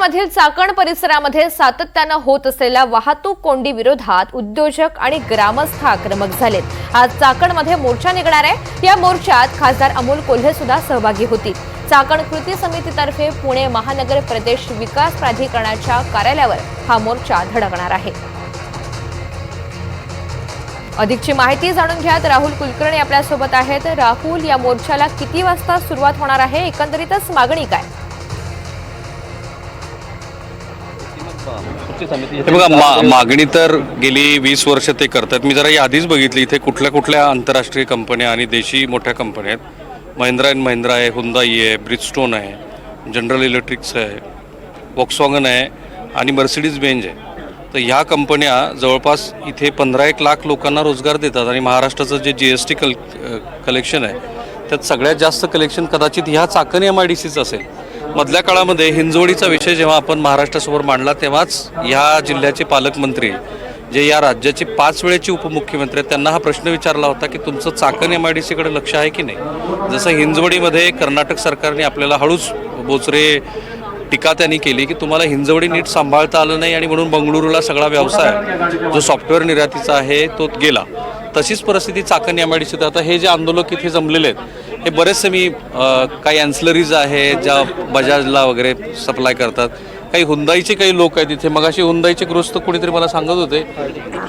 मधील चाकण परिसरामध्ये सातत्यानं होत असलेल्या वाहतूक कोंडी विरोधात उद्योजक आणि ग्रामस्थ आक्रमक झालेत. आज चाकणमध्ये मोर्चा निघणार आहे. या मोर्चात खासदार अमोल कोल्हे सुद्धा सहभागी होतील. चाकण कृती समितीतर्फे पुणे महानगर प्रदेश विकास प्राधिकरणाच्या कार्यालयावर हा मोर्चा धडकणार आहे. अधिकची माहिती जाणून घ्यात राहुल कुलकर्णी आपल्यासोबत आहेत. राहुल या मोर्चाला किती वाजता सुरुवात होणार आहे? एकंदरीतच मागणी काय? हे बघा मा मागणी तर गेली वीस वर्ष ते करतात. मी जरा आधीच बघितली इथे कुठल्या कुठल्या आंतरराष्ट्रीय कंपन्या आणि देशी मोठ्या कंपन्या आहेत. महिंद्रा अँड महिंद्रा आहे हुंदाई आहे ब्रिजस्टोन आहे जनरल इलेक्ट्रिक्स आहे वॉक्सवॉगन आहे आणि मर्सिडीज बेंज आहे. तर ह्या कंपन्या जवळपास इथे पंधरा एक लाख लोकांना रोजगार देतात आणि महाराष्ट्राचं जे जी एस टी कल कलेक्शन आहे त्यात सगळ्यात जास्त कलेक्शन कदाचित ह्या चाकण एम आय डी सीचं असेल. मधल्या काळामध्ये हिंजवडीचा विषय जेव्हा आपण महाराष्ट्रासमोर मांडला तेव्हाच ह्या जिल्ह्याचे पालकमंत्री जे या राज्याचे पाच वेळेचे उपमुख्यमंत्री आहेत त्यांना हा प्रश्न विचारला होता की तुमचं चाकण एम आय डी सीकडे लक्ष आहे की नाही? जसं हिंजवडीमध्ये कर्नाटक सरकारने आपल्याला हळूच बोचरे टीका त्यांनी केली की तुम्हाला हिंजवडी नीट सांभाळता आलं नाही आणि म्हणून बंगळुरूला सगळा व्यवसाय जो सॉफ्टवेअर निर्यातीचा आहे तो गेला. तशीच परिस्थिती चाकण एम आय डी सीत आता हे जे आंदोलक इथे जमलेले आहेत हे बरेचसे मी काही अँसलरीज आहेत ज्या बजाजला वगैरे सप्लाय करतात. काही हुंदाईचे काही लोक आहेत तिथे मग अशी हुंदाईचे गृहस्थ कोणीतरी मला सांगत होते.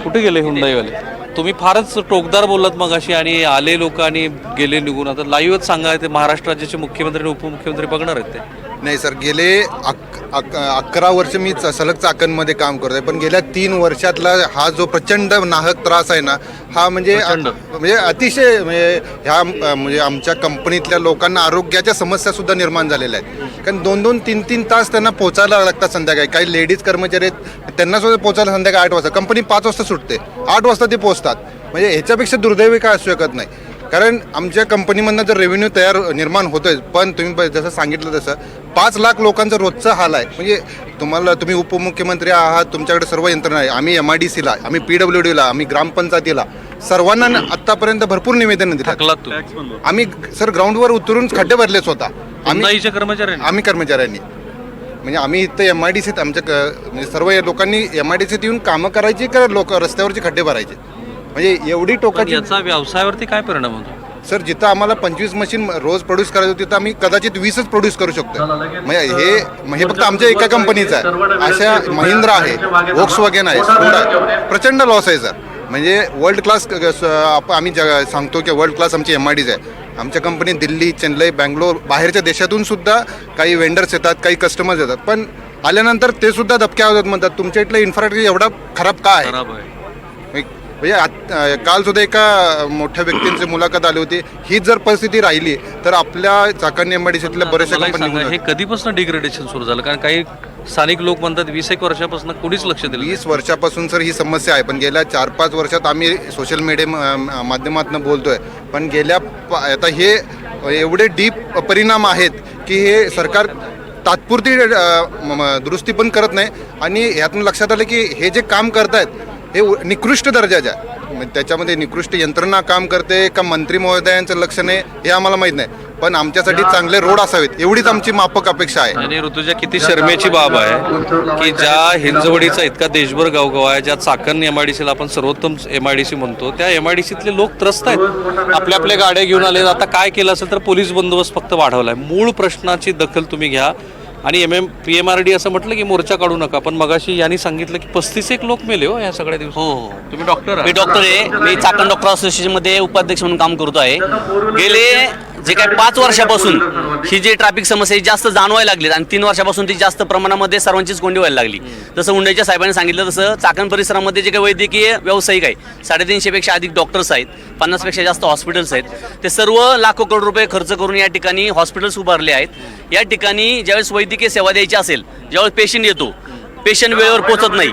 कुठे गेले हुंदाईवाले तुम्ही फारच टोकदार बोललात मग अशी आणि आले लोक आणि गेले निघून. आता लाईव्हच सांगा ते महाराष्ट्र राज्याचे मुख्यमंत्री आणि उपमुख्यमंत्री बघणार आहेत ते. नाही सर गेले अक अक अकरा वर्ष मी च- सलग चाकणमध्ये काम करतोय. पण गेल्या तीन वर्षातला हा जो प्रचंड नाहक त्रास आहे ना हा म्हणजे. म्हणजे अतिशय म्हणजे ह्या म्हणजे आमच्या कंपनीतल्या लोकांना आरोग्याच्या समस्या सुद्धा निर्माण झालेल्या आहेत. कारण दोन दोन तीन तीन तास त्यांना पोचायला लागतात संध्याकाळी. काही लेडीज कर्मचारी आहेत त्यांना सुद्धा पोचायला संध्याकाळी आठ वाजता. कंपनी पाच वाजता सुटते. आठ वाजता ते पोचतात. म्हणजे ह्याच्यापेक्षा दुर्दैवी काय असू शकत नाही. कारण आमच्या कंपनीमधनं जर रेव्हेन्यू तयार निर्माण होतोय पण तुम्ही जसं सांगितलं तसं पाच लाख लोकांचा रोजचा हाल आहे. म्हणजे तुम्हाला तुम्ही उपमुख्यमंत्री आहात तुमच्याकडे सर्व यंत्रणा आहे. आम्ही एम आय डी सीला आम्ही पी डब्ल्यू डीला आम्ही ग्रामपंचायतीला सर्वांना आत्तापर्यंत भरपूर निवेदन दिलं आम्ही सर ग्राउंडवर उतरून खड्डे भरले स्वतः. आम्ही कर्मचाऱ्यांनी. आम्ही कर्मचाऱ्यांनी. म्हणजे आम्ही इथं एम आय डी सीत आमच्या क- म्हणजे सर्व या लोकांनी एम आय डी सीत येऊन कामं करायची का लोक रस्त्यावरचे खड्डे भरायचे? म्हणजे एवढी पण टोकाची याचा व्यवसायावरती काय परिणाम होतो? सर जिथं आम्हाला पंचवीस मशीन रोज प्रोड्यूस करायचं होतं तिथं आम्ही कदाचित वीसच प्रोड्यूस करू शकतो म्हणजे हे हे फक्त आमच्या एका कंपनीचं आहे. अशा महिंद्रा आहे वोक्स वगैन आहे स्कोडा आहे. प्रचंड लॉस आहे सर. म्हणजे वर्ल्ड क्लास आम्ही जग सांगतो की वर्ल्ड क्लास आमची एम आय डीज आहे. आमच्या कंपनी दिल्ली चेन्नई बँगलोर बाहेरच्या देशातून सुद्धा काही वेंडर्स येतात काही कस्टमर्स येतात. पण आल्यानंतर ते सुद्धा धपक्या होतात म्हणतात तुमच्या इथलं इन्फ्रास्ट्रक्चर एवढा खराब का आहे? खराब आहे. म्हणजे आत- अं, काल सुद्धा एका मोठ्या व्यक्तींची मुलाखत आली होती. ही जर परिस्थिती राहिली तर आपल्या चाकण एमआयडीसीतल्या बऱ्याचशा मला एक सांगा, कंपनी हे कधीपासून डिग्रेडेशन सुरू झालं? कारण काही स्थानिक लोक म्हणतात वीस एक वर्षापासून कोणीच लक्ष दिलं नाही. वीस वर्षापासून सर ही समस्या आहे. पण गेल्या चार पाच वर्षात आम्ही सोशल मीडिया माध्यमातून बोलतोय. पण गेल्या प- आता हे एवढे डीप परिणाम आहेत की हे सरकार तात्पुरती अं, म- म- दुरुस्ती पण करत नाही. आणि ह्यातून लक्षात आलं की हे जे काम करतायत हे निकृष्ट दर्जाचे आहे म्हणजे त्याच्यामध्ये निकृष्ट यंत्रणा काम करते का मंत्री महोदयांचं लक्ष नाही हे आम्हाला माहीत नाही. पण आमच्यासाठी चांगले रोड असावेत एवढीच आमची माफक अपेक्षा आहे. आणि ऋतुजा किती शर्मेची बाब आहे की ज्या हिंजवडीचा इतका देशभर गावगाव आहे ज्या चाकण एम आय डी सीला आपण सर्वोत्तम एम आय डी सी म्हणतो त्या एम आय डी सीतले लोक त्रस्त आहेत. आपल्या आपल्या गाड्या घेऊन आले आता काय केलं असेल तर पोलीस बंदोबस्त फक्त वाढवलाय. मूळ प्रश्नाची दखल तुम्ही घ्या. आणि M M P M R D असं म्हटलं की मोर्चा काढू नका. पण मगाशी यांनी सांगितलं की पस्तीस एक लोक मेले हो या सगळ्या दिवस हो हो. तुम्ही डॉक्टर मी डॉक्टर आहे. मी चाकण डॉक्टर असोसिएशनमध्ये उपाध्यक्ष म्हणून काम करतो आहे. गेले जे काही पाच वर्षापासून ही जी ट्रॅफिक समस्या ही जास्त जाणवायला लागली आणि तीन वर्षापासून ती जास्त प्रमाणामध्ये सर्वांचीच कोंडी व्हायला लागली. जसं उंडाईच्या साहेबांनी सांगितलं तसं चाकण परिसरामध्ये जे काही वैद्यकीय व्यावसायिक आहे साडेतीनशेपेक्षा अधिक डॉक्टर्स आहेत पन्नासपेक्षा जास्त हॉस्पिटल्स आहेत ते सर्व लाखो करोड रुपये खर्च करून या ठिकाणी हॉस्पिटल्स उभारले आहेत. या ठिकाणी ज्यावेळेस वैद्यकीय सेवा द्यायची असेल ज्यावेळेस पेशंट येतो पेशंट वेळेवर पोहोचत नाही.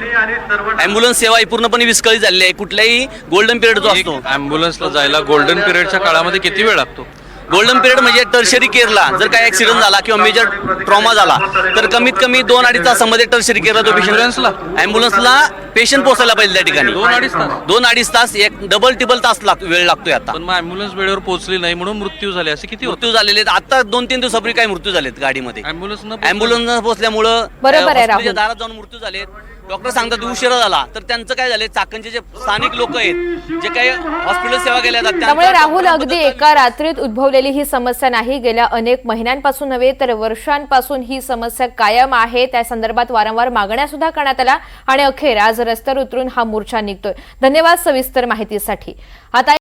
ॲम्ब्युलन्स सेवा ही पूर्णपणे विस्कळीत झालेली आहे. कुठल्याही गोल्डन पिरियड जो असतो. ॲम्ब्युलन्सला जायला गोल्डन पिरियडच्या काळामध्ये किती वेळ लागतो? गोल्डन पिरियड म्हणजे टर्शरी केअरला जर काही ऍक्सिडेंट झाला किंवा मेजर ट्रॉमा झाला तर कमीत कमी दोन अडीच तासामध्ये टर्शरी केअरला तो? पेशंट ॲम्ब्युलन्सला पेशंट पोहोचायला पाहिजे त्या ठिकाणी दोन अडीच तास? दोन अडीच तास एक डबल टिबल तास लाग वेळ लागतोय आता पण मग अँब्युलन्स वेळेवर पोहोचली नाही म्हणून मृत्यू झाले असे किती मृत्यू झालेले आहेत. आता दोन तीन दिवसापूर्वी काही मृत्यू झालेत गाडीमध्ये अँब्युलन्स न पोहोचल्यामुळं बरोबर आहे, अ, हॉस्पिटलच्या राहुल. दारात जाऊन मृत्यू झालेत डॉक्टर सांगतात उशिरा झाला. तर त्यांचं काय झाले चाकणचे जे स्थानिक लोक आहेत जे काही हॉस्पिटल सेवा केल्या जातात त्यामुळे राहुल अगदी एका रात्रीत उद्भवलेली ही समस्या नाही. गेल्या अनेक महिन्यांपासून नव्हे तर वर्षांपासून ही समस्या कायम आहे. त्या संदर्भात वारंवार मागण्या सुद्धा करण्यात आल्या. आणि अखेर आज रस्त्यावर उतरून हा मोर्चा निघतोय. धन्यवाद सविस्तर माहितीसाठी. आता